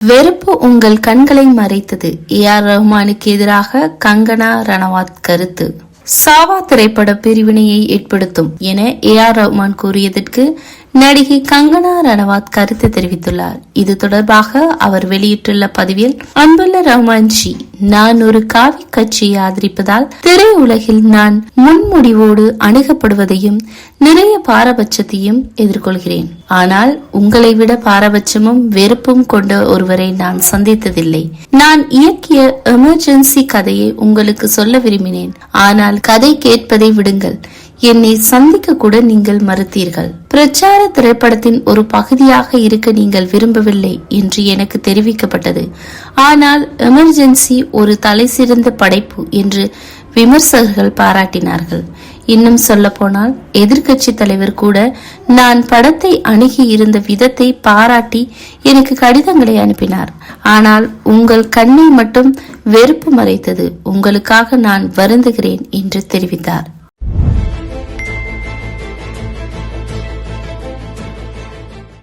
வெறுப்பு உங்கள் கண்களை மறைத்தது. ஏ ஆர் ரஹ்மானுக்கு எதிராக கங்கனா ரணவாத் கருத்து. சாவா திரைப்பட பிரிவினையை ஏற்படுத்தும் என ஏ ஆர் ரஹ்மான் கூறியதற்கு நடிகை கங்கனா ரணவாத் கருத்து தெரிவித்துள்ளார். இது தொடர்பாக அவர் வெளியிட்டுள்ள பதிவில் அன்புள்ள ரஹ்மான்ஜி நான் ஒரு காவி கட்சியை ஆதரிப்பதால் திரையுலகில் நான் முன்முடிவோடு அணுகப்படுவதையும் நிறைய பாரபட்சத்தையும் எதிர்கொள்கிறேன். ஆனால் உங்களை விட பாரபட்சமும் வெறுப்பும் கொண்ட ஒருவரை நான் சந்தித்ததில்லை. நான் இயக்கிய எமர்ஜென்சி கதையை உங்களுக்கு சொல்ல விரும்பினேன். ஆனால் கதை கேட்பதை விடுங்கள். என்னை சந்திக்க கூட நீங்கள் மறுத்தீர்கள். பிரச்சார திரைப்படத்தின் ஒரு பகுதியாக இருக்க நீங்கள் விரும்பவில்லை என்று எனக்கு தெரிவிக்கப்பட்டது. ஆனால் எமர்ஜென்சி ஒரு தலைசிறந்த படைப்பு என்று விமர்சகர்கள் பாராட்டினார்கள். இன்னும் சொல்ல போனால் எதிர்கட்சி தலைவர் கூட நான் படத்தை அணுகி இருந்த விதத்தை பாராட்டி எனக்கு கடிதங்களை அனுப்பினார். ஆனால் உங்கள் கண்ணை மட்டும் வெறுப்பு மறைத்தது. உங்களுக்காக நான் வருந்துகிறேன் என்று தெரிவித்தார்.